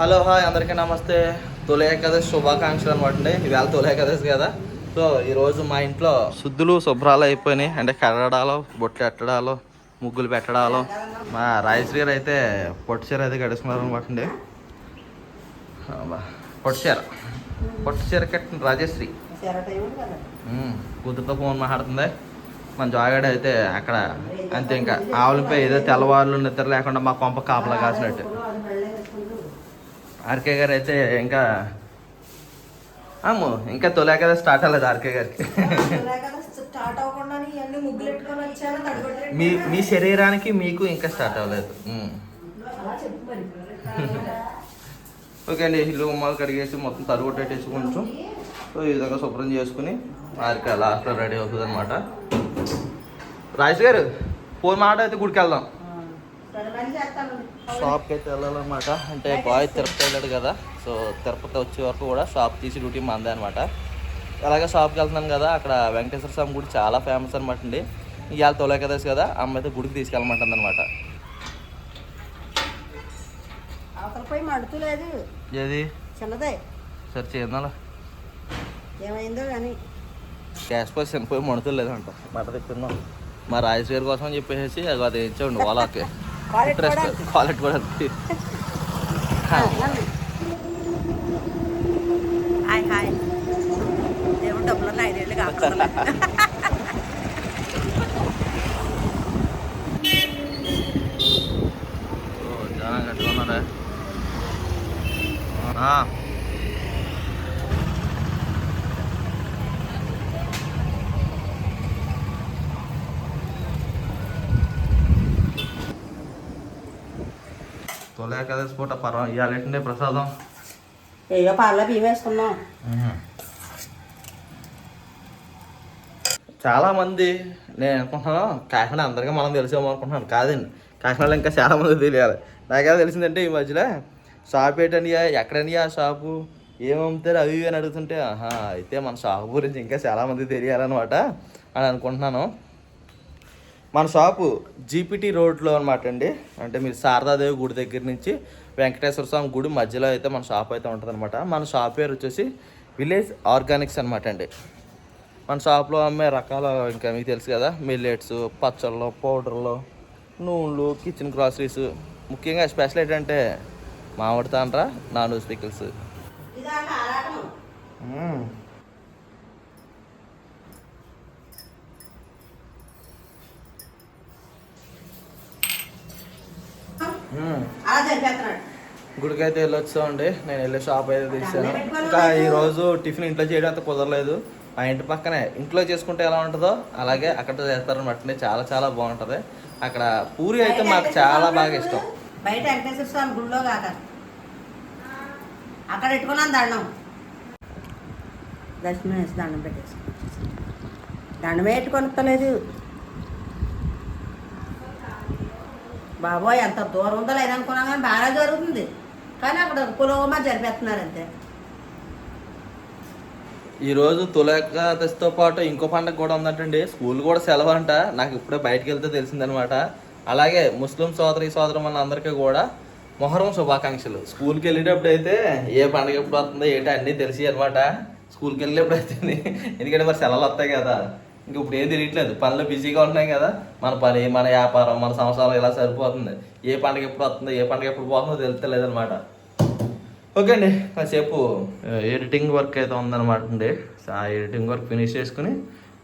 Hello hi అందరికీ నమస్తే. తొలి ఏకాదశి శుభాకాంక్షలు అనమాట అండి. ఇవాళ తొలి ఏకాదశి కదా. సో ఈరోజు మా ఇంట్లో శుద్ధులు శుభ్రాలు అయిపోయినాయి. అంటే కడడాలు బొట్లు ఎట్టడాలు ముగ్గులు పెట్టడాలు. మా రాయశ్రీ గారు అయితే పొట్టు చీర అయితే గడుస్తున్నారు అనమాట అండి. పొట్టుచీర పొట్టుచీర కట్టిన రాజశ్రీ. కుదురుతో కూతురుతో ఫోన్ మాట్లాడుతుంది. మన జాగాడు అయితే అక్కడ అంతే ఇంకా. ఆవులపై ఏదో తెల్లవారులు నిద్ర లేకుండా మా కొంప కాపలా కాసినట్టు. ఆర్కే గారు అయితే ఇంకా అమ్మో ఇంకా తొలే కదా స్టార్ట్ అవ్వలేదు ఆర్కే గారికి. మీ మీ శరీరానికి మీకు ఇంకా స్టార్ట్ అవ్వలేదు. ఓకే అండి ఇల్లు ఉమ్మలు కడిగేసి మొత్తం తరుగు పెట్టేసి కొంచెం సో ఈ విధంగా శుభ్రం చేసుకుని ఆర్కే లాస్ట్లో రెడీ అవుతుంది అనమాట రాజు గారు ఫోన్ మాట అయితే గుడికి వెళ్దాం. షాప్కి అయితే వెళ్ళాలన్నమాట. అంటే బాయ్ తిరుపతి వెళ్ళాడు కదా. సో తిరుపతి వచ్చే వరకు కూడా షాప్ తీసి డ్యూటీ మందే అనమాట అలాగే షాప్కి వెళ్తున్నాను కదా. అక్కడ వెంకటేశ్వర స్వామి గుడి చాలా ఫేమస్ అనమాట అండి. ఇవాళ తొలే కదేసి కదా అమ్మ అయితే గుడికి తీసుకెళ్ళమంటుంది అనమాట మడుతూ ఏది? చిన్నదే. సరే చేద్దాం ఏమైందో కానీ గ్యాస్ పోయి చనిపోయి మణుతులు లేదంట మాట తెప్పిందాం మా రాజేష్ గారి కోసం చెప్పేసి అది అది ఇచ్చేయండి వాళ్ళకి ఇంట్రెస్ట్ కూడా అంతే. క్వాలిటీ కూడా అంతే. హాయ్ హాయ్ దేవుడు డబ్బులు ఐదేళ్ళు కాకుండా ఓ, జనం గట్టిగా కదా పూట పర్వ ఇవాళ ప్రసాదం? ఏయో పాల బియ్యం వేసుకున్నాం చాలా మంది నేను అనుకుంటున్నాను కాకినాడ అందరికీ మనం తెలిసాము అనుకుంటున్నాను కాదండి. కాకినాడలో ఇంకా చాలా మంది తెలియాలి. నాకేదో తెలిసిందంటే ఈ మధ్యలో షాప్ ఏంటండి ఎక్కడండి ఆ షాపు? ఏమమ్ముతారు అవి ఇవి అని అడుగుతుంటే ఆహా అయితే మన షాపు గురించి ఇంకా చాలా మంది తెలియాలన్నమాట అని అనుకుంటున్నాను. మన షాపు జీపీటీ రోడ్లో అనమాట అండి. అంటే మీరు శారదాదేవి గుడి దగ్గర నుంచి వెంకటేశ్వర స్వామి గుడి మధ్యలో అయితే మన షాప్ అయితే ఉంటుంది అనమాట మన షాప్ పేరు వచ్చేసి విలేజ్ ఆర్గానిక్స్ అనమాట అండి. మన షాప్లో అమ్మే రకాల ఇంకా మీకు తెలుసు కదా మిల్లెట్స్ పచ్చళ్ళు పౌడర్లు నూనెలు కిచెన్ గ్రాసరీస్ ముఖ్యంగా స్పెషల్ ఏంటంటే మామిడి తాండ్ర నాన్ వెజ్ పికిల్స్. అలా జరిపేస్తున్నాడు గుడికి అయితే వెళ్ళొచ్చామండి. నేను వెళ్ళి షాప్ అయితే తీసాను. ఇంకా ఈరోజు టిఫిన్ ఇంట్లో చేయడం అంత కుదరలేదు. మా ఇంటి పక్కనే ఇంట్లో చేసుకుంటే ఎలా ఉంటుందో అలాగే అక్కడ చేస్తారనమాట చాలా చాలా బాగుంటుంది. అక్కడ పూరి అయితే మాకు చాలా బాగా ఇష్టం. బయట వెంకటేశ్వర స్వామి గుళ్ళో కాక అక్కడ పెట్టుకున్నాను దండం. దర్శనం వేసి దండం పెట్టేసి. దండమే పెట్టుకొనలేదు బాబోయ్ ఎంత దూరం ఉందో లేదనుకున్నా కానీ బాగా జరుగుతుంది. కానీ అక్కడ కులవమా జరిపేస్తున్నారు అంతే ఈరోజు తులకాదశితో పాటు ఇంకో పండుగ కూడా ఉందంటండి. స్కూల్ కూడా సెలవు అంట నాకు ఇప్పుడే బయటకు వెళ్తే తెలిసిందనమాట. అలాగే ముస్లిం సోదరి సోదరు అందరికీ కూడా మొహరం శుభాకాంక్షలు. స్కూల్కి వెళ్ళేటప్పుడు అయితే ఏ పండుగ ఎప్పుడు వస్తుందో ఏంటో అన్నీ తెలిసి అనమాట స్కూల్కి వెళ్ళేప్పుడు అయితే ఎందుకంటే మరి సెలవులు వస్తాయి కదా. ఇంక ఇప్పుడు ఏం తెలియట్లేదు. పనులు బిజీగా ఉంటాయి కదా. మన పని మన వ్యాపారం మన సంవత్సరాలు ఇలా సరిపోతుంది? ఏ పండుగ ఎప్పుడు వస్తుందో? ఏ పండుగ ఎప్పుడు పోతుందో తెలుస్తలేదన్నమాట. ఓకే అండి. కాసేపు ఎడిటింగ్ వర్క్ అయితే ఉందన్నమాట అండి. ఆ ఎడిటింగ్ వర్క్ ఫినిష్ చేసుకుని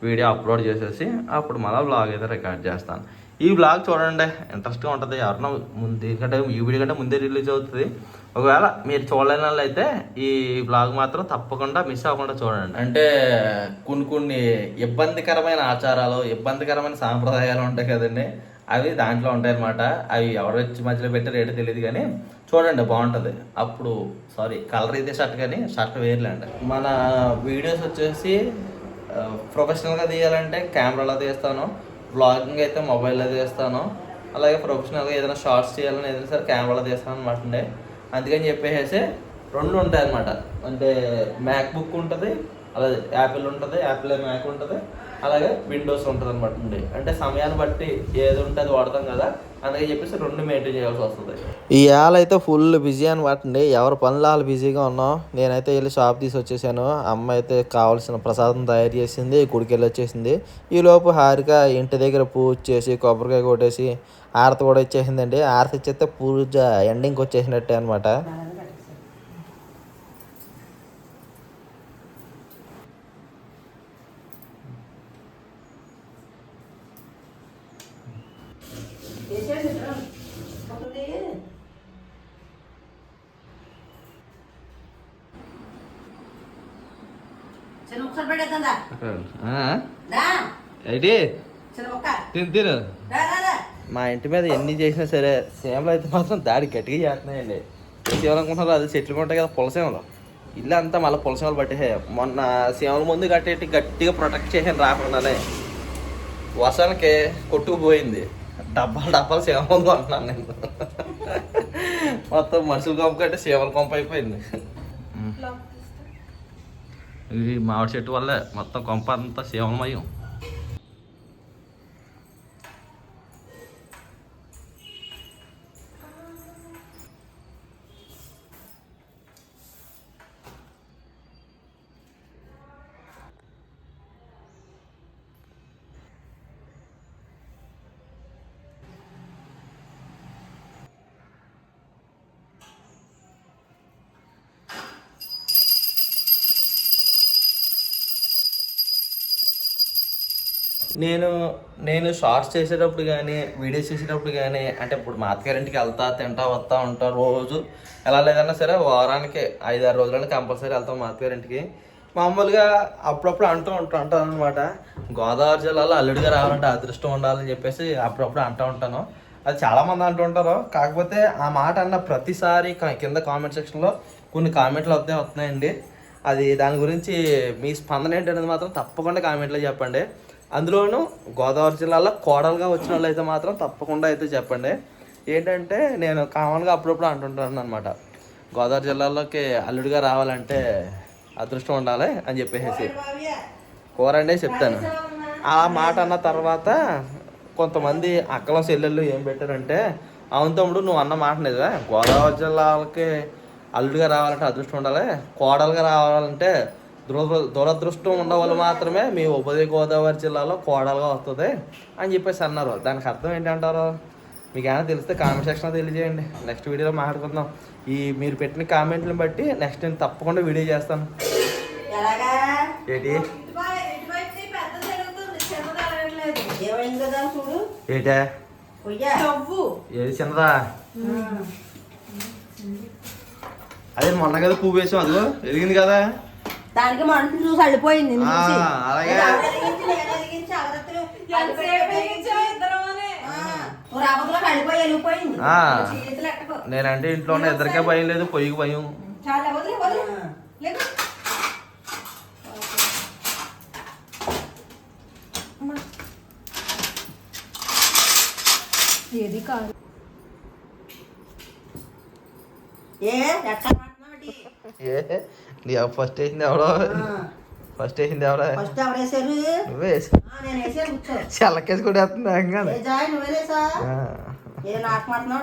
వీడియో అప్లోడ్ చేసేసి అప్పుడు మళ్ళీ బ్లాగ్ అయితే రికార్డ్ చేస్తాను. ఈ బ్లాగ్ చూడండి. ఇంట్రెస్ట్గా ఉంటుంది. ఎవరన్నా ముందు కంటే ఈ వీడియో కంటే ముందే రిలీజ్ అవుతుంది. ఒకవేళ మీరు చూడలేని వాళ్ళు అయితే ఈ బ్లాగ్ మాత్రం తప్పకుండా మిస్ అవ్వకుండా చూడండి. అంటే కొన్ని కొన్ని ఇబ్బందికరమైన ఆచారాలు ఇబ్బందికరమైన సాంప్రదాయాలు ఉంటాయి కదండి. అవి దాంట్లో ఉంటాయి అన్నమాట అవి ఎవరు వచ్చి మధ్యలో పెట్టారు ఏంటో తెలియదు కానీ చూడండి బాగుంటుంది. అప్పుడు సారీ కలర్ అయితే షర్ట్ కానీ షర్ట్ వేర్లేండి మన వీడియోస్ వచ్చేసి ప్రొఫెషనల్గా తీయాలంటే కెమెరాలో తీస్తాను. బ్లాగింగ్ అయితే మొబైల్లో తీస్తాను. అలాగే ప్రొఫెషనల్గా ఏదైనా షార్ట్స్ చేయాలని ఏదైనా సరే కెమెరాలో తీస్తాను అనమాట అండి. అందుకని చెప్పేసి రెండు ఉంటాయి అనమాట అంటే మ్యాక్బుక్ ఉంటుంది అలాగే యాపిల్ ఉంటుంది యాపిల్ మ్యాక్ ఉంటుంది అలాగే విండోస్ ఉంటుంది అనమాట అండి. అంటే సమయాన్ని బట్టి ఏది ఉంటే అది వాడతాం కదా అందుకని చెప్పేసి రెండు మెయింటైన్ చేయాల్సి వస్తుంది. ఈ ఏళ్ళ అయితే ఫుల్ బిజీ అనమాట అండి. ఎవరి పనులు వాళ్ళు బిజీగా ఉన్నాం. నేనైతే వెళ్ళి షాప్ తీసి వచ్చేసాను అమ్మ అయితే కావాల్సిన ప్రసాదం తయారు చేసింది గుడికి వెళ్ళి వచ్చేసింది. ఈ లోపు హారిక ఇంటి దగ్గర పూజ చేసి కొబ్బరికాయ కొట్టేసి ఆరతి కూడా ఇచ్చేసిందండి. ఆరతి ఇచ్చేస్తే పూజ ఎండింగ్కి వచ్చేసినట్టే అనమాట తిను. మా ఇంటి మీద ఎన్ని చేసినా సరే సేమలు అయితే మాత్రం దాడి గట్టిగా చేస్తున్నాయండి. సేవలు అనుకుంటున్నారు అది చెట్లు ఉంటాయి కదా పులసేమలు ఇల్లు అంతా మళ్ళీ పులసేమలు పట్టేసే మొన్న సేమల ముందు కట్టేటి గట్టిగా ప్రొటెక్ట్ చేసాను రాకుండానే. వర్షానికి కొట్టుకుపోయింది. డబ్బాలు డబ్బాలు సేవ ముందు అంటున్నాను నేను. మొత్తం మనుషుల కొంప కంటే సేవల కొంప అయిపోయింది. ఇది మామిడి చెట్టు వల్లే మొత్తం కొంప అంతా సేవలమయం. నేను నేను షార్ట్స్ చేసేటప్పుడు కానీ వీడియోస్ చేసేటప్పుడు కానీ అంటే ఇప్పుడు మా అత్తగారింటికి వెళ్తా తింటా వస్తా ఉంటా రోజు. ఎలా లేదన్నా సరే వారానికి ఐదు ఆరు రోజులని కంపల్సరీ వెళ్తాం మా అత్తగారింటికి. మామూలుగా అప్పుడప్పుడు అంటూ ఉంటా ఉంటాను అనమాట గోదావరి జిల్లాలో అల్లుడిగా రావాలంటే అదృష్టం ఉండాలని చెప్పేసి అప్పుడప్పుడు అంటూ ఉంటాను. అది చాలామంది అంటూ ఉంటారు. కాకపోతే ఆ మాట అన్న ప్రతిసారి కింద కామెంట్ సెక్షన్లో కొన్ని కామెంట్లు వద్దే వస్తున్నాయండి. అది దాని గురించి మీ స్పందన ఏంటనేది మాత్రం తప్పకుండా కామెంట్లో చెప్పండి. అందులోనూ గోదావరి జిల్లాలో కోడలుగా వచ్చిన వాళ్ళు అయితే మాత్రం తప్పకుండా అయితే చెప్పండి. ఏంటంటే నేను కామన్గా అప్పుడప్పుడు అంటుంటాను అనమాట గోదావరి జిల్లాలోకి అల్లుడిగా రావాలంటే అదృష్టం ఉండాలి అని చెప్పేసి. కూర చెప్తాను. ఆ మాట అన్న తర్వాత కొంతమంది అక్కలం చెల్లెళ్ళు ఏం పెట్టారంటే అవును తమ్ముడు నువ్వు అన్న మాట నిజమే. గోదావరి జిల్లాలకి అల్లుడిగా రావాలంటే అదృష్టం ఉండాలి. కోడలుగా రావాలంటే దురదృ దురదృష్టం ఉన్న వాళ్ళు మాత్రమే మీ ఉభయ గోదావరి జిల్లాలో కోడలుగా వస్తుంది అని చెప్పేసి అన్నారు. దానికి అర్థం ఏంటంటారు? మీకు ఏమైనా తెలిస్తే కామెంట్ సెక్షన్లో తెలియజేయండి. నెక్స్ట్ వీడియోలో మాట్లాడుకుందాం. ఈ మీరు పెట్టిన కామెంట్లను బట్టి నెక్స్ట్ నేను తప్పకుండా వీడియో చేస్తాను. ఎలాగా? ఏంటి? ఏటా? ఏది చిన్నదా? అదే మొన్న కదా పువ్వు వేసాం అదిగో ఎరిగింది కదా. దానికి మనుషులు చూసి అల్లిపోయింది. నేనంటే ఇంట్లో ఉన్న ఇద్దరికే భయం లేదు పొయ్యికి భయం. ఏది కాదు. ఏ ఎక్కడ ఏ? నీ ఫస్ట్ వేసింది ఎవడో? ఫస్ట్ వేసింది ఎవడో? ఫస్ట్ ఎవరు వేసారు? నువ్వే చల్లకేసి కూడా వేస్తుంది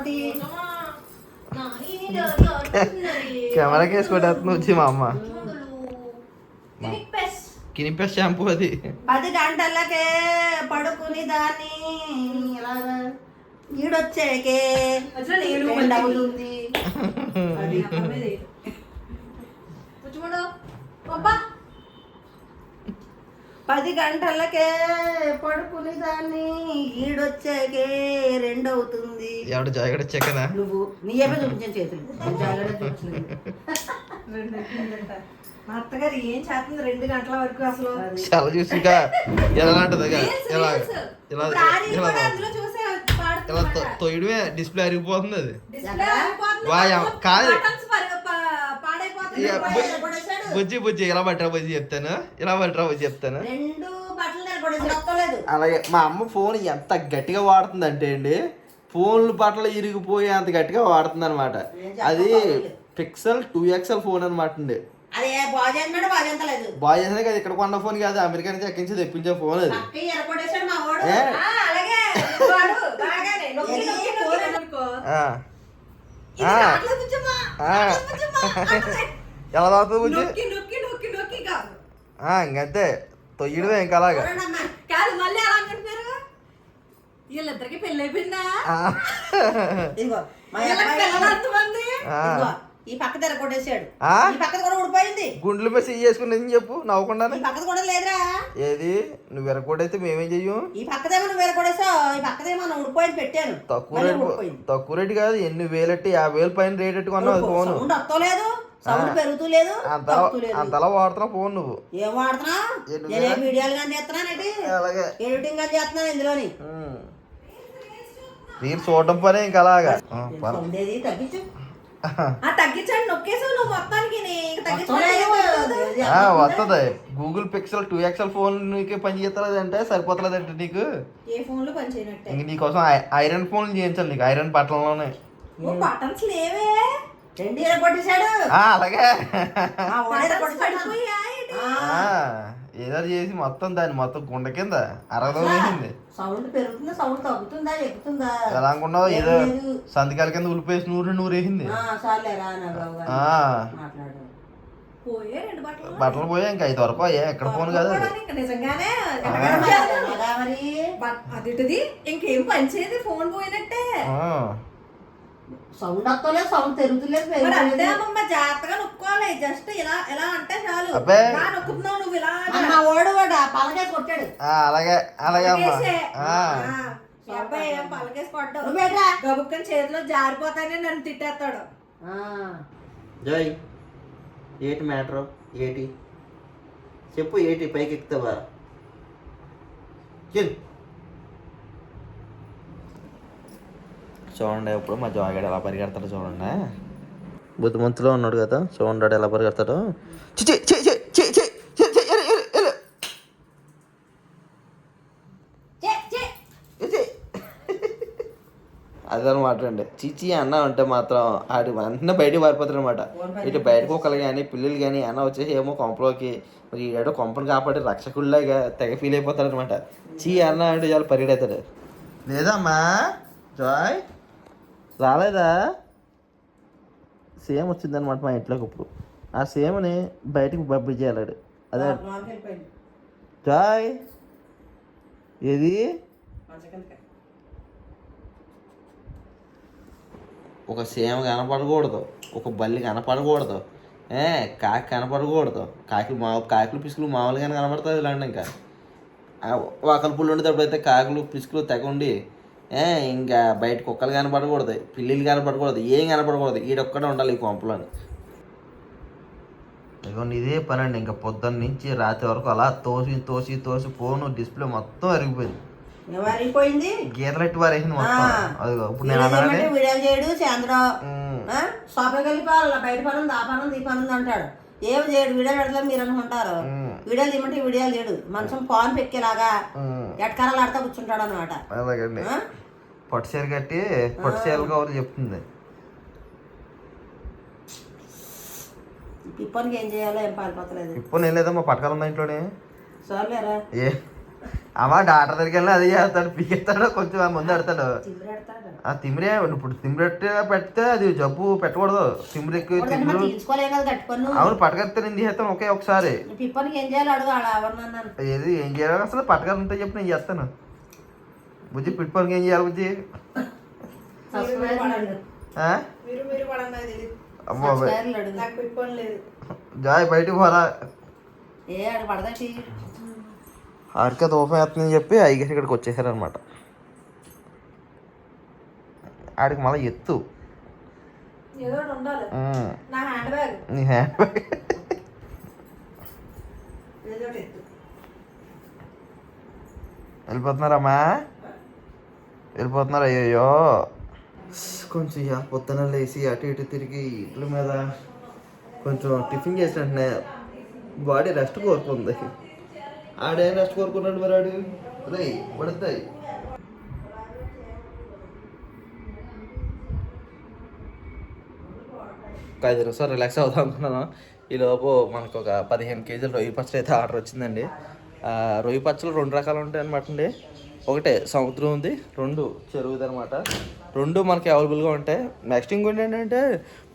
టీ కెమెరా కేసు కొట్టేస్తుంది వచ్చి మా అమ్మ. కినిపేస్. షాంపూ అది. పది గంటలకే పడుకుని దాన్ని ఇలాగా ఈడొచ్చేకే. అసలు కూర్చోడు అబ్బా. పది గంటలకే పడుకుని దాన్ని ఈడొచ్చేకే రెండు అవుతుంది ఎవడు జాగ్రత్త వచ్చాకనా నువ్వు నీ ఏమో చూపించాను చేతులు? జాగ్రత్త. రెండు. మా అత్తగారు ఏం చేస్తుంది రెండు గంటల వరకు అసలు. చాలా చూసిగా ఎలా? అంటది Reels, ఇలా. ఇలా ఇలా చూసే ఇలా తొయ్యడమే డిస్ప్లే అరిగిపోతుంది అది. కాదు. బుజ్జి పడేశాడు. బుజ్జి బుజ్జి ఇలా పట్టరా బుజ్జి చెప్తాను? ఇలా పట్టరా బుజ్జి చెప్తాను? అలాగే మా అమ్మ ఫోన్ ఎంత గట్టిగా వాడుతుంది అంటే అండి ఫోన్లు బట్టలు ఇరిగిపోయి అంత గట్టిగా వాడుతుంది అనమాట అది? పిక్సెల్ టూ ఎక్స్ఎల్ ఫోన్ అనమాట అండి. అది బాగు చేస్తున్నాడు బాగు చేస్తలేదు. బాయ్ చేసినా కదా ఇక్కడ కొన్న ఫోన్ కాదు అమెరికా నుంచి ఎక్కడి నుంచి తెప్పించే ఫోన్ అది. ఎరగొట్టేశాడు మా వాడు. అలాగే. వాడు బాగానే. నొక్కి? నొక్కి అనుకో. ఎలా తాగుతుంది బుజ్జి? నొక్కి నొక్కి నొక్కి నొక్కి కాదు. ఆ, ఇంకంతే. తొయ్యడమే ఇంకా అలాగా. చూడండమ్మా. కాదు మళ్ళీ అలా అంటున్నారు? వీళ్ళిద్దరికి పెళ్ళి అయిపోయిందా మా పిల్లలు ఈ పక్క? ఈ పక్కది కూడా ఊడిపోయింది. గుండ్లు చెయ్యి చేసుకుని చెప్పు? ఈ పక్కది కూడా లేదురా. ఏది? నువ్వు ఎరగొడైతే మేమేం చెయ్యం? ఈ పక్కదేమో నువ్వు ఎరగొట్టేసావు ఈ పక్కదేమో పెట్టాను. తక్కువ రేటు. తక్కువ రేటు కాదు ఎన్ని వేలెట్టి యాభై వేలు పైన రేట్ ఎట్టుకున్నావు అది ఫోన్. వస్తలేదు సౌండ్ పెరుగుతూ లేదు. అంతలా లేదు. వాడుతున్నావు ఫోన్ నువ్వు. ఏం వాడుతున్నా? నేనే వీడియోలు కానీ చేస్తున్నానేటి అలాగే. ఎడిటింగ్ కానీ చేస్తున్నాను ఇందులోని. మీరు చూడటం పనే ఇంకా అలాగా. తగ్గించు. తగ్గించండి నొక్కేసావు నువ్వు మొత్తానికి వస్తుందా? Google Pixel two XL phone నీకు పని చేస్తలేదంటే సరిపోతలేదంటే నీకు? ఏ ఫోన్లో పని చేయనట్టే. ఇంక నీకోసం ఐ- ఐరన్ ఫోన్ చేయించాలి నీకు ఐరన్ పట్టణంలోనే. ఓ బటన్స్ లేవే. అలాగే. ఏదో చేసి మొత్తం దాని మొత్తం కుండ కింద అరగదం వేసింది సౌండ్ పెరుగుతుందా? సౌండ్ తగ్గుతుందా? ఎక్కుతుందా ఎలా అనుకున్నావు? ఏదో సంతకాల కింద ఉలిపేసి నూరు నూరు వేసింది. బట్టలు. పోయా ఇంకా ఐదు వరకు అయ్యా ఎక్కడ పోను కాదు నిజంగానే అది ఇంకేం పని చేయదు. ఫోన్ పోయినట్టే. సౌండ్ వస్తలేదు సౌండ్ పెరుగుతులేదు మరి అంతే అమ్మమ్మ జాగ్రత్తగా నొక్కోవాలి. జస్ట్ ఇలా ఇలా అంటే చాలు. అబ్బే. ఇలా నొక్కుతున్నావు నువ్వు ఇలా మా ఓడు వాడు ఆ పలకేసి కొట్టాడు. ఆ, అలాగే అలాగే అమ్మా. పలకేసే. ఆ, ఆ, మీ అబ్బాయి ఏం పలకేసి కొట్టావు నువ్వేట్రా గబుక్కని చేతిలో జారిపోతానే నన్ను తిట్టేస్తాడు. ఆ, జై ఏటి మ్యాటర్? ఏటి? చెప్పు ఏటి పైకి ఎక్కుతావా చూడండి ఇప్పుడు మా జాగాడు ఎలా పరిగెడతాడు చూడండి. బుద్ధిమంతులో ఉన్నాడు కదా చూడండి ఎలా పరిగెడతాడు. అదే అనమాట అండి. చిచి అన్న ఉంటే మాత్రం ఆడి అన్న బయటకు పారిపోతారు అనమాట ఇటు బయటకు ఒకరు కానీ పిల్లలు కానీ అన్న వచ్చేసి ఏమో కొంపలోకి మరి ఏడో కొంపను కాపాడి రక్షకుల్లాగా తెగ ఫీల్ అయిపోతారు అనమాట చీ అన్న అంటే చాలా పరిగెడతాడు. లేదమ్మా జాయ్. రాలేదా? సేమ్ వచ్చిందనమాట మా ఇంట్లోకి ఇప్పుడు. ఆ సేమ్ని బయటకు పంపించేయాలాడు అదే. జాయ్ ఏది? ఒక సీమ కనపడకూడదు. ఒక బల్లి కనపడకూడదు. ఏ కాకి కనపడకూడదు. కాకి మా కాకులు పిసుకులు మామూలుగానే కనపడుతుంది ఇలాంటి ఇంకా. ఒకరి పుల్లు ఉండేటప్పుడు అయితే కాకులు పిసుకులు తెగ ఉండి ఇంకా బయట కుక్కలు కనపడకూడదు పిల్లిలు కనపడకూడదు ఏం కనపడకూడదు ఈడొక్కడే ఉండాలి ఈ కొంపలోని. ఇదిగోండి ఇదే పని అండి ఇంకా పొద్దున్న నుంచి రాత్రి వరకు అలా తోసి తోసి తోసి ఫోన్ డిస్ప్లే మొత్తం అరిగిపోయింది. గీతలెట్టి వారేసింది మొత్తం. ఆ. అదిగో ఇప్పుడు నేను వీడియోలు అన్నానే వీడియోలు చేయడు షాప్కి వెళ్ళిపోవాలి బయట పని ఉంది ఆ పని ఉంది ఈ పని ఉంది అంటాడు. ఏం చేయడు వీడియో పెడతాం మీరు అనుకుంటారు. వీడియోలు ఇమ్మంటే వీడియోలు చేయడు మనసం పాన్ పెక్కేలాగా. ఎట్కరాలు ఆడుతూ కూర్చుంటాడు అనమాట అలాగండి. పట్టు చీర కట్టి పట్టు చీరలు కావాలి చెప్తుంది. పిప్పనికి ఏం చేయాలో ఏం పారిపోతలేదు. ఇప్పుడు నేను లేదమ్మా పట్టకాల ఉందా ఇంట్లోనే. సర్లేరా. ఏ? అమ్మ డాక్టర్ దగ్గరికి వెళ్ళి అది చేస్తాడు పీకేస్తాడు కొంచెం ముందు పెడతాడు ఆ తిమ్మిరే ఇప్పుడు తిమ్మిరెట్టు పెడితే అది జబ్బు పెట్టకూడదు. తిమ్మిరి ఎక్కువ తిమ్మిరు. అవును పట్టకత్తే నేను చేస్తాను ఒకే ఒకసారి. ఏది ఏం చేయాలి అసలు పట్టకత్త ఉంటే చెప్పి నేను చేస్తాను. బుజ్జి పిట్ ఏం చేయాలి బుజ్జి? జాయ్ బయటికి పోరా. ఏ పడదా ఆడికే దూపం వేస్తుందని చెప్పి అయ్యగారు ఇక్కడికి వచ్చేసారనమాట ఆడికి మళ్ళీ ఎత్తు. నా హ్యాండ్ బ్యాగ్ వెళ్ళిపోతున్నారమ్మా? వెళ్ళిపోతున్నారు అయ్యో కొంచెం ఇక పొద్దున లేచి అటు ఇటు తిరిగి ఇట్ల మీద కొంచెం టిఫిన్ చేసిన వెంటనే బాడీ రెస్ట్ కోరుకుంది. ఆడేం రెస్ట్ కోరుకున్నాడు మరి ఆడు? రే పడుతాయి. ఒక ఐదు నిమిషాలు రిలాక్స్ అవుదాం అనుకున్నాను. ఈలోపు మనకు ఒక పదిహేను కేజీలు రొయ్యి పచ్చడి అయితే ఆర్డర్ వచ్చిందండి. రొయ్యి పచ్చలు రెండు రకాలు ఉంటాయి అనమాట అండి. ఒకటే సముద్రం ఉంది రెండు చెరువుది అనమాట రెండు మనకి అవైలబుల్గా ఉంటాయి నెక్స్ట్ ఇంకోటి ఏంటంటే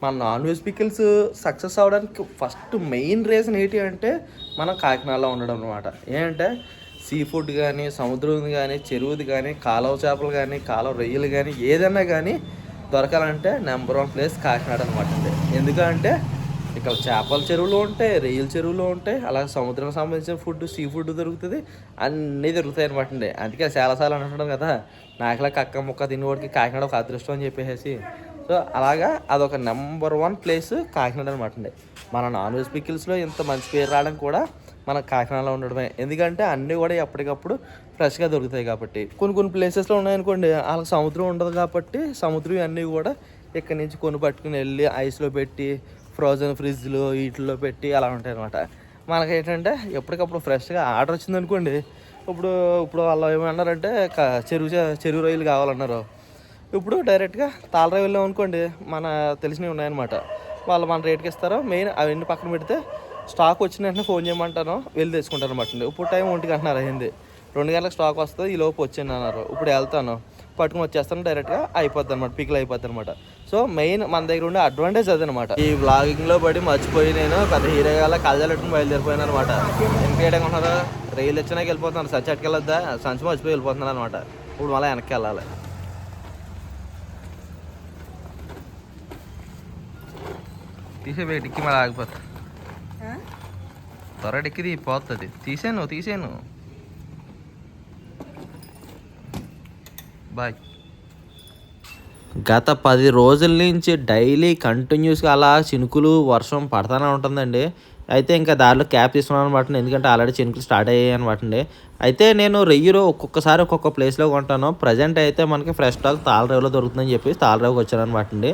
మన నాన్ వెజ్ పికిల్స్ సక్సెస్ అవ్వడానికి ఫస్ట్ మెయిన్ రీజన్ ఏంటి అంటే మనం కాకినాడలో ఉండడం అనమాట ఏంటంటే సీ ఫుడ్ కానీ సముద్రం కానీ చెరువుది కానీ కాలువ చేపలు కానీ కాలువ రొయ్యలు కానీ ఏదైనా కానీ దొరకాలంటే నెంబర్ వన్ ప్లేస్ కాకినాడ అనమాట ఎందుకంటే ఇక్కడ చేపల చెరువులు ఉంటాయి రొయ్యల చెరువులు ఉంటాయి అలాగే సముద్రం సంబంధించిన ఫుడ్ సీ ఫుడ్ దొరుకుతుంది. అన్నీ దొరుకుతాయి అనమాట అండి. అందుకే చాలాసార్లు అంటుంటాం కదా నాకులా కక్క ముక్క తినేవాడికి కాకినాడ ఒక అదృష్టం అని చెప్పేసి. సో అలాగా అదొక నెంబర్ వన్ ప్లేస్ కాకినాడ అనమాట అండి. మన నాన్ వెజ్ పికిల్స్లో ఇంత మంచి పేరు రావడం కూడా మన కాకినాడలో ఉండడమే. ఎందుకంటే అన్నీ కూడా ఎప్పటికప్పుడు ఫ్రెష్గా దొరుకుతాయి కాబట్టి. కొన్ని కొన్ని ప్లేసెస్లో ఉన్నాయనుకోండి వాళ్ళకి సముద్రం ఉండదు కాబట్టి సముద్రం అన్నీ కూడా ఇక్కడి నుంచి కొని పట్టుకుని వెళ్ళి ఐస్లో పెట్టి ఫ్రోజన్ ఫ్రిడ్జ్లో వీటిల్లో పెట్టి అలా ఉంటాయి అనమాట మనకి ఏంటంటే ఎప్పటికప్పుడు ఫ్రెష్గా ఆర్డర్ వచ్చింది అనుకోండి ఇప్పుడు ఇప్పుడు వాళ్ళు ఏమన్నారంటే చెరువు చే- చెరువు రొయ్యలు కావాలన్నారు. ఇప్పుడు డైరెక్ట్గా తాళరాయి వెళ్ళాం అనుకోండి మన తెలిసినవి ఉన్నాయన్నమాట. వాళ్ళు మన రేట్కి ఇస్తారో మెయిన్ అవన్నీ పక్కన పెడితే స్టాక్ వచ్చిన వెంటనే ఫోన్ చేయమంటాను వెళ్ళి తెచ్చుకుంటారు అనమాట ఇప్పుడు టైం ఒంటికి అంటున్నారు అయింది. రెండు గంటలకు స్టాక్ వస్తుంది ఈ లోపు వచ్చింది అన్నారు ఇప్పుడు వెళ్తాను పట్టుకుని వచ్చేస్తాను డైరెక్ట్గా అయిపోద్ది అనమాట పిక్లు అయిపోద్ది అనమాట సో మెయిన్ మన దగ్గర ఉండే అడ్వాంటేజ్ అదనమాట. ఈ వ్లాగింగ్లో పడి మర్చిపోయి నేను పెద్ద హీరో గల కళ్ళజలట్టుకుని బయలుదేరిపోయాను అనమాట. వెనకేయడం ఉన్నారా రైలు వచ్చినాక వెళ్ళిపోతున్నాను. సంచి అట్టుకెళ్ళొద్దా సంచి మర్చిపోయి వెళ్ళిపోతున్నాను అనమాట. ఇప్పుడు మళ్ళీ వెనక్కి వెళ్ళాలి. తీసే డిక్కి మళ్ళీ ఆగిపోతా త్వర డిక్కిది పోతుంది. తీసాను తీసాను బాయ్. గత పది రోజుల నుంచి డైలీ కంటిన్యూస్గా అలా చినుకులు వర్షం పడతానే ఉంటుందండి. అయితే ఇంకా దారిలో క్యాప్ తీసుకున్నాను అనమాట ఎందుకంటే ఆల్రెడీ చినుకులు స్టార్ట్ అయ్యాయి అనమాట అయితే నేను రెయ్యిలో ఒక్కొక్కసారి ఒక్కొక్క ప్లేస్లో కొంటాను. ప్రజెంట్ అయితే మనకి ఫ్రెష్ స్టాక్ తాళరేవులో దొరుకుతుందని చెప్పి తాళరేవుకి వచ్చాను అనమాట అండి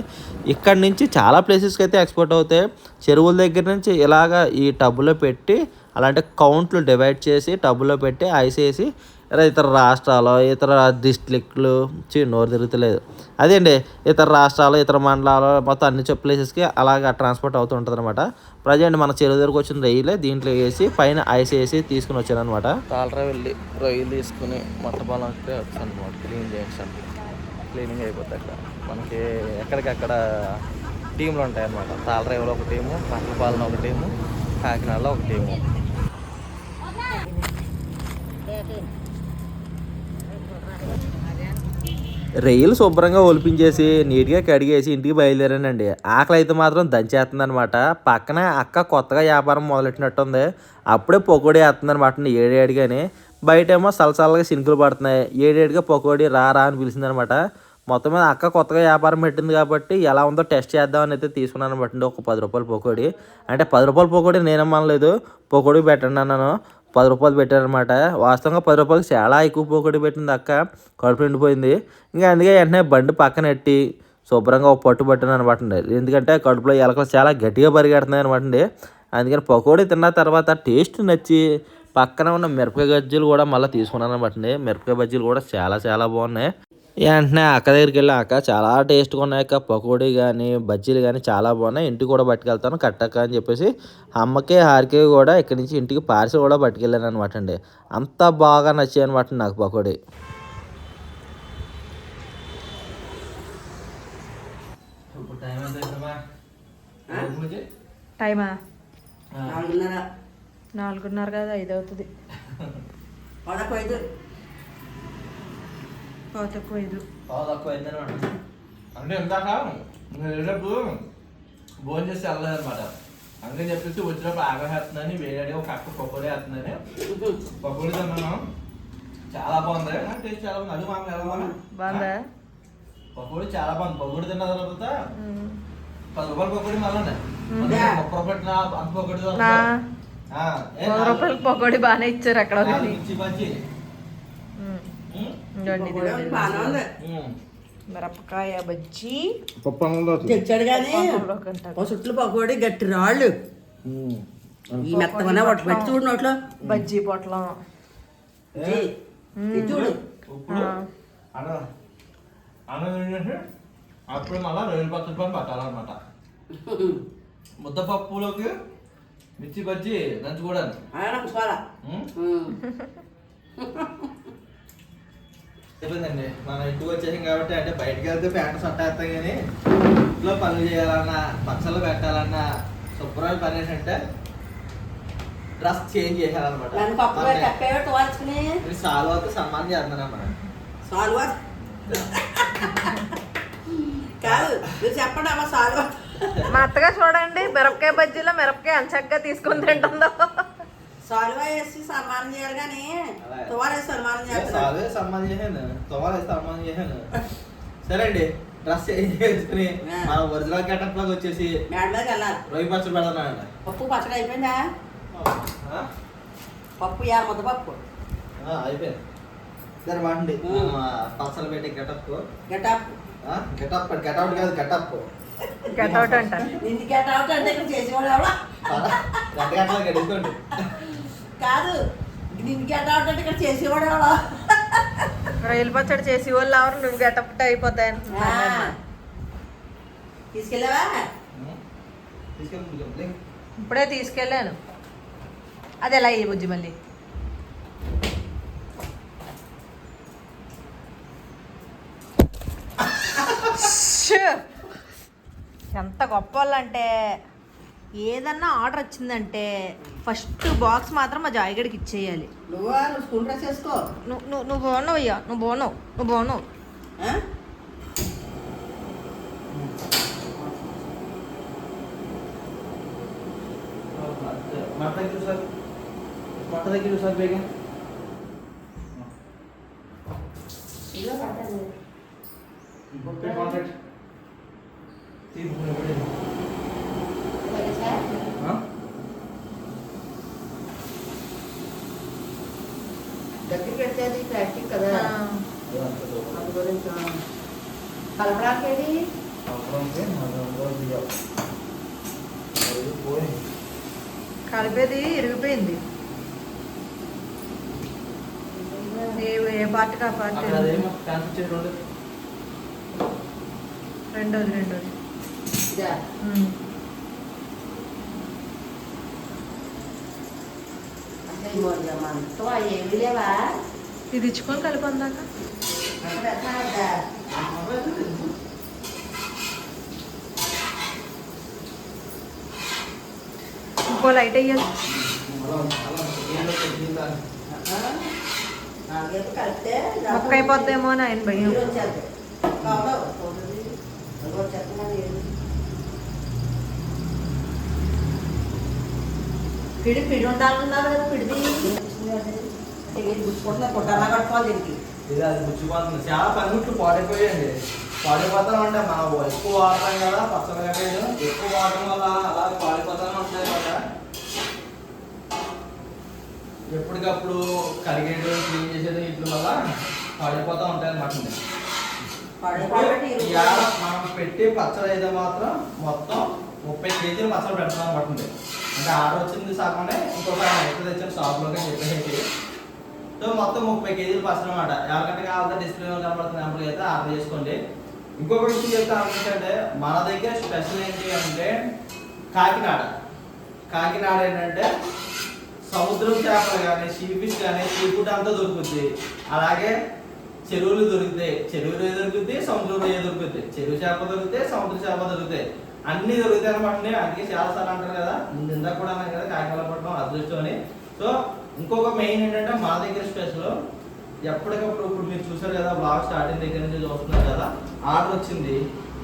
ఇక్కడ నుంచి చాలా ప్లేసెస్కి అయితే ఎక్స్పోర్ట్ అవుతాయి చెరువుల దగ్గర నుంచి ఇలాగ ఈ టబ్బులో పెట్టి అలాంటి కౌంట్లు డివైడ్ చేసి టబ్బులో పెట్టి ఐసేసి ఇతర రాష్ట్రాలు ఇతర డిస్ట్రిక్ట్లు చి నోరు తిరుగుతలేదు. అదేండి ఇతర రాష్ట్రాలు ఇతర మండలాలు మొత్తం అన్ని చెప్పు ప్లేసెస్కి అలాగా ట్రాన్స్పోర్ట్ అవుతూ ఉంటుంది అనమాట ప్రజెంట్ మన చెరువు దగ్గరకు వచ్చిన రొయ్యలే దీంట్లో వేసి పైన ఐస్ వేసి తీసుకుని వచ్చాను అనమాట తాళరా వెళ్ళి రొయ్యలు తీసుకుని మొట్ట వచ్చాను అనమాట క్లీన్ చేయించండి క్లీనింగ్ అయిపోతుంది అక్కడ. మనకి ఎక్కడికక్కడ టీంలు ఉంటాయి అనమాట తాళరేవులో ఒక టీము మట్టపాలెం ఒక టీము కాకినాడలో ఒక టీము రొయ్యలు శుభ్రంగా ఒలిపించేసి నీట్గా కడిగేసి ఇంటికి బయలుదేరానండి. ఆకలి అయితే మాత్రం దంచేస్తుందనమాట పక్కన అక్క కొత్తగా వ్యాపారం మొదలెట్టినట్టుంది. అప్పుడే పకోడీ వేస్తుందనమాట అనమాట బయటేమో బయట ఏమో సలసలగా సినుకులు పడుతున్నాయి. ఏడేడిగా పకోడీ రా రా అని పిలిచిందనమాట మొత్తం మీద అక్క కొత్తగా వ్యాపారం పెట్టింది కాబట్టి ఎలా ఉందో టెస్ట్ చేద్దామని అయితే తీసుకున్నాను అనమాట ఒక పది రూపాయల పకోడీ. అంటే పది రూపాయల పకోడీ నేనమ్మనలేదు. పకోడీ పెట్టండి అన్నాను. పది రూపాయలు పెట్టారనమాట వాస్తవంగా పది రూపాయలకి చాలా ఎక్కువ పోకటి పెట్టింది అక్క. కడుపు నిండిపోయింది. ఇంకా అందుకే వెంటనే బండి పక్కన ఎట్టి శుభ్రంగా ఒక పట్టు పట్టాను అనమాట అండి ఎందుకంటే కడుపులో ఎలకలు చాలా గట్టిగా పరిగెడుతున్నాయి అనమాట అండి అందుకని పకోడీ తిన్న తర్వాత టేస్ట్ నచ్చి పక్కన ఉన్న మిరపకాయ బజ్జీలు కూడా మళ్ళీ తీసుకున్నాను అనమాట అండి మిరపకాయ బజ్జీలు కూడా చాలా చాలా బాగున్నాయి. వెంటనే అక్క దగ్గరికి వెళ్ళి అక్క చాలా టేస్ట్గా ఉన్నాయి అక్క. పకోడీ కానీ బజ్జీలు కానీ చాలా బాగున్నాయి. ఇంటికి కూడా పట్టుకెళ్తాను. కట్టక్క అని చెప్పేసి అమ్మకి హారికి కూడా ఇక్కడి నుంచి ఇంటికి పార్సల్ కూడా పట్టుకెళ్ళాను అనమాట అండి. అంత బాగా నచ్చాయి అనమాట నాకు పకోడీ. టైమా? నాలుగున్నర. నాలుగున్నర కదా ఐదు. అవుతుంది ఐదు. తక్కువ ఐదు అంటే ఇందాక నేను వెళ్ళినప్పుడు భోజనం చేసి వెళ్ళలేదన్నమాట. అందుకని చెప్పేసి వచ్చినప్పుడు ఆగేస్తున్నాను వేడి ఒక అక్క పకోడీ వేస్తుందని పకోడీ తిన్నాను. చాలా బాగుంది. టేస్ట్ చాలా బాగుంది. అది మాకు ఎలా బాగుంది? పకోడీ చాలా బాగుంది. పకోడీ తిన్న తర్వాత. పది రూపాయల పకోడీ మళ్ళీ ముప్పై రూపాయలు నా అంత పకోడీ నా- రూపాయలు పకోడీ బాగానే ఇచ్చారు అక్కడ మిరపకాయ బజ్జీ. తెచ్చాడు కానీ చుట్లు పకోడి గట్టి రాళ్ళు. ఈ మెత్తగా ఒకటి పెట్టి చూడు నోట్లో. బజ్జీ పొట్లం చూడు. అప్పుడు మళ్ళీ రొయ్యల పచ్చడి పని పట్టాలన్నమాట. ముద్దపప్పులోకి మిర్చి బజ్జి నంచుకోవడానికి చెప్పిందండి మనం ఇంటికి వచ్చేసాం కాబట్టి అంటే బయటకు వెళ్తే ప్యాంటు సొట్ట వేస్తాం కానీ ఇంట్లో పనులు చేయాలన్నా పచ్చళ్ళు పెట్టాలన్నా శుభ్రమైన పని ఏంటంటే డ్రెస్ చేంజ్ ఇది సాల్వాతో సన్మానం చేస్తున్నానమ్మా సాల్వా కాదు మీరు చెప్పండి అమ్మ సాల్వా మా అత్తగా చూడండి మిరపకాయ బజ్జీలో మిరపకాయ అంచగ్గా తీసుకొని తింటుందో. సాల్వా వేసి సన్మానం చేయాలి కానీ. తువారేసి సన్మానం చేస్తారు. సాల్వే సన్మానం చేశాను తోవాలి సన్మానం చేశాను సరే అండి డ్రెస్ చేంజ్ చేసుకుని ఆ. మన ఒరిజినల్ గెటప్ లాగా వచ్చేసి మేడ మీదకి వెళ్ళాలి రొయ్యి పచ్చడి పెడతానండి. పప్పు పచ్చడి అయిపోయిందా? పప్పు యా ముద్ద పప్పు. ఆ, అయిపోయింది. సరే ఉం. పచ్చలు పెట్టి getup getup getup get out కాదు గెటప్ గట్అవుట్ అంట నిన్ను గెటౌట్ అంటే ఇక్కడ చేసేవాడు ఎవడా గంట గంటలు గడుచుకోండి కాదు. గెటౌట్ అంటే ఇక్కడ చేసేవాడు ఎవడా. రొయ్యల పచ్చడి చేసి వాళ్ళు ఎవరు? నువ్వు గెటప్ అయిపోతాయి. తీసుకెళ్ళావా? తీసుకెళ్ళి ఇప్పుడే తీసుకెళ్ళాను. అది ఎలా అయ్యి బుజ్జి మళ్ళీ! ఎంత గొప్ప వాళ్ళంటే ఏదన్నా ఆర్డర్ వచ్చిందంటే ఫస్ట్ బాక్స్ మాత్రం మా జాయిగడికి ఇచ్చేయాలి. నువ్వు? నువ్వు స్కూల్ డ్రెస్ వేసుకో. నువ్వు నువ్వు నువ్వు బాగున్నావు అయ్యా? నువ్వు బాగున్నావు నువ్వు బాగున్నావు ఆ? మాట దగ్గర సార్. మాట దగ్గర సార్ బేగా ఇదిగో పట్టండి. కాంటాక్ట్ తీసుకుని సరే సార్. దగ్గరికి పెడితే అది ప్లాస్టిక్ కదా. అందు గురించి ఏది కలిపేది ఇరిగిపోయింది. ఏ ఏ పార్టీకి ఆ పార్టీ చేసి రెండు రెండోది. రెండోది ఇదా ఇచ్చుకొని కలిపందాక? ఇంకో లైట్ అయ్యాలి మొక్క అయిపోద్దేమో అని ఆయన భయం నీళ్ళు వచ్చేస్తాయి. కావడం, చూడండి. అది వచ్చేస్తున్నాను నీళ్ళు. పిడి పిడి ఉండాలన్నారు కదా పిడిది ఇది గుచ్చుకుంటున్నా కుట్టాలా కట్టుకోవాలి దీనికి ఇది అది ముచ్చిపోతుంది చాలా పనిముట్లు పాడైపోయాయండి. పాడైపోతాం అంటే మనం ఎక్కువ వాడతాం కదా ఎక్కువ వాడటం వల్ల అలా పాడైపోతానే ఉంటాయి కదా. ఎప్పటికప్పుడు కడిగేయడం క్లీన్ చేసేది వీటి వల్ల పాడైపోతూ ఉంటాయి అన్నమాట మనం పెట్టి పచ్చడి అయితే మాత్రం మొత్తం ముప్పై కేజీలు పచ్చడి పెడతాం అనమాట అంటే ఆర్డర్ వచ్చింది కాకుండా ఇంకొక ఎక్కడ తెచ్చాను షాప్లోకి చెప్పేసి. సో మొత్తం ముప్పై కేజీలు పచ్చడి అనమాట ఎవరికంటే కావాలంటే డిస్ప్లే కనబడుతున్న నెంబర్ అయితే ఆర్డర్ చేసుకోండి. ఇంకొక విషయం చెప్తాను ఏంటంటే మన దగ్గర స్పెషల్ ఏంటి అంటే కాకినాడ. కాకినాడ ఏంటంటే సముద్రం చేపలు కానీ సీ ఫిష్ కానీ సీ ఫుడ్ అంతా దొరుకుతుంది అలాగే చెరువులు దొరుకుతాయి. చెరువులు దొరుకుతాయి సముద్రంలో ఏ దొరుకుతాయి. చెరువు చేప దొరుకుతాయి సముద్ర చేప దొరుకుతాయి. అన్ని దొరుకుతాయి అనమాట అందుకే చాలా సార్లు అంటారు కదా ముందు ఇందాక కూడా అన్నాను కదా కాకినాడ పట్టడం అదృష్టం అని. సో ఇంకొక మెయిన్ ఏంటంటే మా దగ్గర స్పెషల్ ఎప్పటికప్పుడు ఇప్పుడు మీరు చూసారు కదా బ్లాగ్ స్టార్టింగ్ దగ్గర నుంచి చూస్తున్నారు కదా ఆర్డర్ వచ్చింది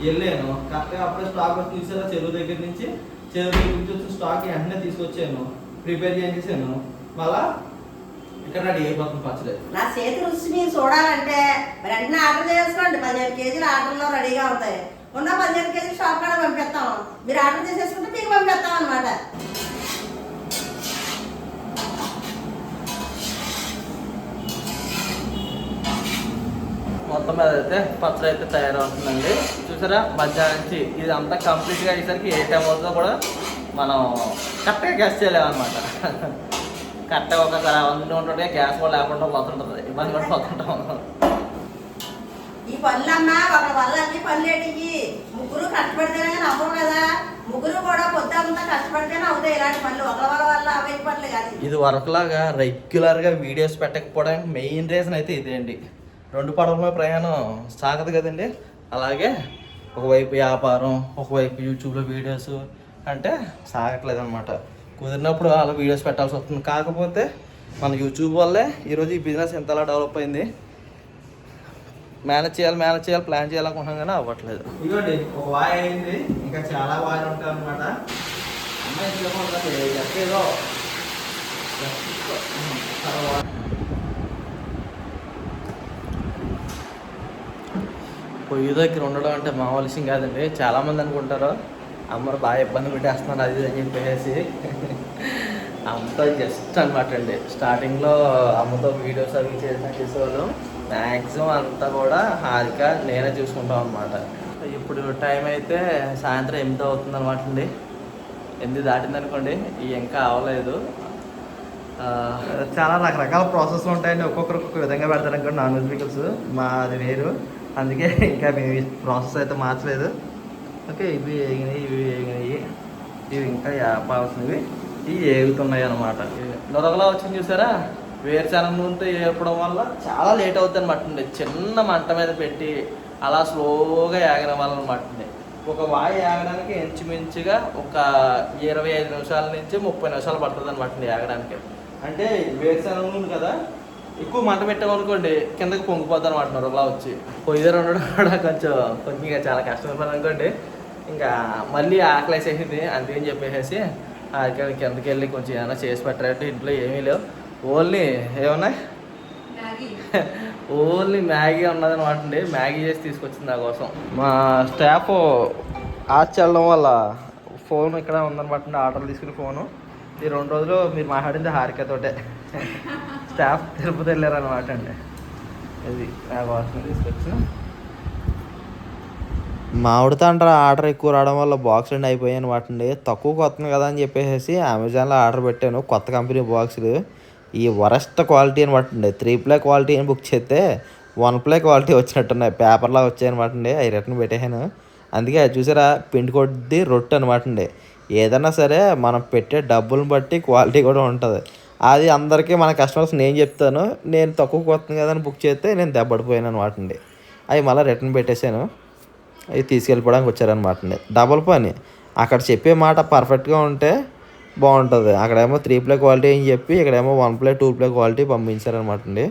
వెళ్ళాను. కరెక్ట్గా అప్పుడే స్టాక్ వచ్చి చూసారా చెరువు దగ్గర నుంచి చెరువు దగ్గర నుంచి వచ్చిన స్టాక్ వెంటనే తీసుకొచ్చాను. ప్రిపేర్ చేసేసాను. మళ్ళా ఇక్కడ రెడీ అయిపోతుంది పచ్చలేదు నా చేతి రుచి మీరు చూడాలంటే వెంటనే ఆర్డర్ చేసుకోండి పదిహేను కేజీలు ఆర్డర్లో రెడీగా ఉంటాయి. ఉన్న పదిహేను కేజీలు షాప్ కాడ పంపిస్తాం. మీరు ఆర్డర్ చేసేసుకుంటే మీకు పంపిస్తాం అనమాట మొత్తం మీద అయితే పచ్చడి అయితే తయారవుతుందండి. చూసారా? మధ్యాహ్నం నుంచి ఇది అంతా కంప్లీట్గా అయ్యేసరికి ఏ టైం అవుతుందో కూడా మనం కరెక్ట్గా గ్యాస్ చేయలేమన్నమాట. కరెక్ట్గా ఒకసారి అందులో ఉంటుంటే గ్యాస్ కూడా లేకుండా పోతుంటుంది. ఇబ్బంది కూడా పోతుంటాం ఈ పనులమ్మా ఒక వల్ల అన్ని పనులు ముగ్గురు కష్టపడితేనే కానీ అవ్వవు కదా. ముగ్గురు కూడా పొద్దుంతా కష్టపడితేనే అవుతాయి ఇలాంటి పనులు. ఒకరి వల్ల వల్ల అవే పనులు కాదు ఇది వరకులాగా రెగ్యులర్గా వీడియోస్ పెట్టకపోవడానికి మెయిన్ రీజన్ అయితే ఇదేండి రెండు పడవల ప్రయాణం సాగదు కదండి. అలాగే ఒకవైపు వ్యాపారం ఒకవైపు యూట్యూబ్లో వీడియోస్ అంటే సాగట్లేదు అనమాట కుదిరినప్పుడు అలా వీడియోస్ పెట్టాల్సి వస్తుంది. కాకపోతే మన యూట్యూబ్ వల్లే ఈరోజు ఈ బిజినెస్ ఎంతలా డెవలప్ అయింది. మేనేజ్ చేయాలి మేనేజ్ చేయాలి ప్లాన్ చేయాలనుకుంటున్నాం కానీ అవ్వట్లేదు. ఇదిగోండి ఒక వాయి అయింది. ఇంకా చాలా వాయిలు ఉంటాయి అనమాట పొయ్యి దగ్గర ఉండడం అంటే మామూలు విషయం కాదండి. చాలామంది అనుకుంటారు అమ్మరు బాగా ఇబ్బంది పెట్టేస్తున్నారు అది అని చెప్పేసి. అంతా జస్ట్ అనమాట అండి. స్టార్టింగ్లో అమ్మతో వీడియోస్ అవి చేసిన చేసేవాళ్ళం. మ్యాక్సిమం అంతా కూడా హారిక నేనే చూసుకుంటాం అనమాట ఇప్పుడు టైం అయితే సాయంత్రం ఎనిమిది అవుతుంది అనమాట అండి. ఎనిమిది దాటింది అనుకోండి ఈ ఇంకా అవ్వలేదు చాలా రకరకాల ప్రాసెస్లు ఉంటాయండి. ఒక్కొక్కరు ఒక్కొక్క విధంగా పెడతారు అనుకోండి నాన్ వెజ్ పికల్స్ మాది వేరు. అందుకే ఇంకా మేము ఈ ప్రాసెస్ అయితే మార్చలేదు. ఓకే ఇవి వేగినాయి ఇవి వేగినాయి ఇవి ఇంకా వేపాల్సినవి ఇవి ఏగుతున్నాయి అనమాట నొరగలా వచ్చింది చూసారా? వేరుశనగ నూనెతో వేపడం వల్ల చాలా లేట్ అవుతుంది అనమాట చిన్న మంట మీద పెట్టి అలా స్లోగా ఏగన వల్ల అనమాట ఒక వాయి ఏగడానికి ఇంచుమించుగా ఒక ఇరవై ఐదు నిమిషాల నుంచి ముప్పై నిమిషాలు పడుతుంది అనమాట ఏగడానికి. అంటే వేరుశనగ నూనె కదా ఎక్కువ మంట పెట్టామనుకోండి కిందకి పొంగిపోతాను అనమాట నొరలా వచ్చి. పొయ్యి ఉండడం కూడా కొంచెం కొంచెం చాలా కష్టమైన అనుకోండి. ఇంకా మళ్ళీ ఆకలేసేసింది అందుకని చెప్పేసి ఆకలి కిందకి వెళ్ళి కొంచెం ఏమైనా చేసి పెట్టారంటే ఇంట్లో ఏమీ లేవు. ఓన్లీ ఏమన్నా ఓన్లీ మ్యాగీ ఉన్నదన్నమాట అండి మ్యాగీ చేసి తీసుకొచ్చింది నా కోసం. మా స్టాఫ్ ఆర్చ్ వెళ్ళడం వల్ల ఫోన్ ఇక్కడ ఉందన్నమాట అండి ఆర్డర్ తీసుకుని ఫోను. ఈ రెండు రోజులు మీరు మాట్లాడింది హారికతోటే స్టాఫ్ తిరుపతి వెళ్ళారనమాట అండి ఇది నా కోసం తీసుకొచ్చిన. మామిడి తండ్ర ఆర్డర్ ఎక్కువ రావడం వల్ల బాక్స్ రెండు అయిపోయాయి అనమాట అండి తక్కువ కొత్తది కదా అని చెప్పేసి అమెజాన్లో ఆర్డర్ పెట్టాను. కొత్త కంపెనీ బాక్సులు. ఈ వరస్ట్ క్వాలిటీ అనమాటండి త్రీ ప్లే క్వాలిటీ అని బుక్ చేస్తే వన్ ప్లే క్వాలిటీ వచ్చినట్టున్నాయి. పేపర్లా వచ్చాయి అండి అవి రిటర్న్ పెట్టేసాను అందుకే అది చూసారా? పిండి కొద్ది రొట్టె అనమాట అండి ఏదైనా సరే మనం పెట్టే డబ్బులను బట్టి క్వాలిటీ కూడా ఉంటుంది. అది అందరికీ మన కస్టమర్స్ నేను చెప్తాను. నేను తక్కువ కొత్తది కదా అని బుక్ చేస్తే నేను దెబ్బడిపోయాను అనమాట అండి అవి మళ్ళీ రిటర్న్ పెట్టేశాను. అవి తీసుకెళ్ళిపోవడానికి వచ్చారనమాట అండి డబల్ పని. అక్కడ చెప్పే మాట పర్ఫెక్ట్గా ఉంటే బాగుంటుంది. అక్కడేమో త్రీ ప్లే క్వాలిటీ అని చెప్పి ఇక్కడేమో one ply two ply quality పంపించారనమాట అండి.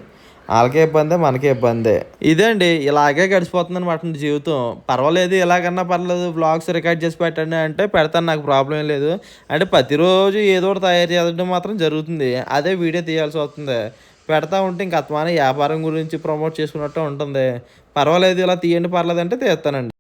వాళ్ళకే ఇబ్బందే మనకే ఇబ్బందే. ఇదే అండి ఇలాగే గడిచిపోతుంది అనమాట జీవితం. పర్వాలేదు ఎలాగన్నా పర్లేదు బ్లాగ్స్ రికార్డ్ చేసి పెట్టండి అంటే పెడతాను నాకు ప్రాబ్లం లేదు. అంటే ప్రతిరోజు ఏదో ఒకటి తయారు చేయడం మాత్రం జరుగుతుంది. అదే వీడియో తీయాల్సి వస్తుంది. పెడతా ఉంటే ఇంక అత్మాన వ్యాపారం గురించి ప్రమోట్ చేసుకున్నట్టు ఉంటుంది. పర్వాలేదు ఇలా తీయండి పర్లేదు అంటే తీస్తానండి.